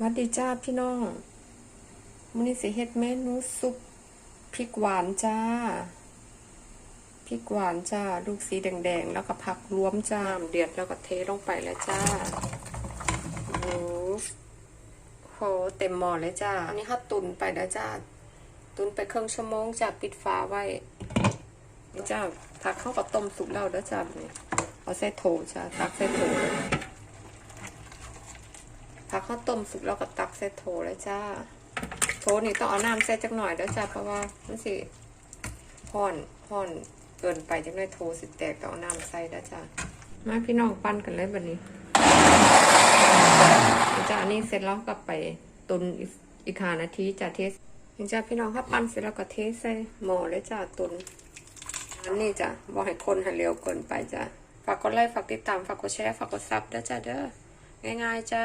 วัดดีจ้าพี่น้องมื้อนี้สิเฮ็ดเมนูซุปพริกหวานจ้า พริกหวานจ้า ลูกสีแดงๆ แล้วก็ผักรวมจ้าเดือดแล้วก็เทลงไปแล้วจ้าโอ้โหโหเต็มหม้อเลยจ้า อันนี้เขาตุนไปแล้วจ้า ตุนไปครึ่งชั่วโมงจ้าปิดฝาไว้นี่จ้าผักเข้ากับต้มสุกแล้วแล้วจ้าเอาใส่โถจ้าตักใส่โถักข้าวต้มสุกแล้วก็ตักใส่โถเลยจ้า โถนี่ต้องเอาน้ำใส่จักหน่อยแล้วจ้าเพราะว่ามันสิห่อนห่อนเกินไปจังเลยโถสิแตกต้องเอาน้ำใส่แล้วจ้ามาพี่น้องปั้นกันเลยแบบนี้จ้าอันนี้เสร็จแล้วก็ไปตุนอีกอีกห้านาทีจ้าเทสนี่จ้าพี่น้องถ้าปั้นเสร็จแล้วก็เทใส่หม้อเลยจ้าตุนอันนี้จ้ะบอกให้คนให้เร็วเกินไปจ้ะฝากกดไลค์ฝากติดตามฝากกดแชร์ฝากกดซับด้วยจ้าเด้อง่ายๆจ้า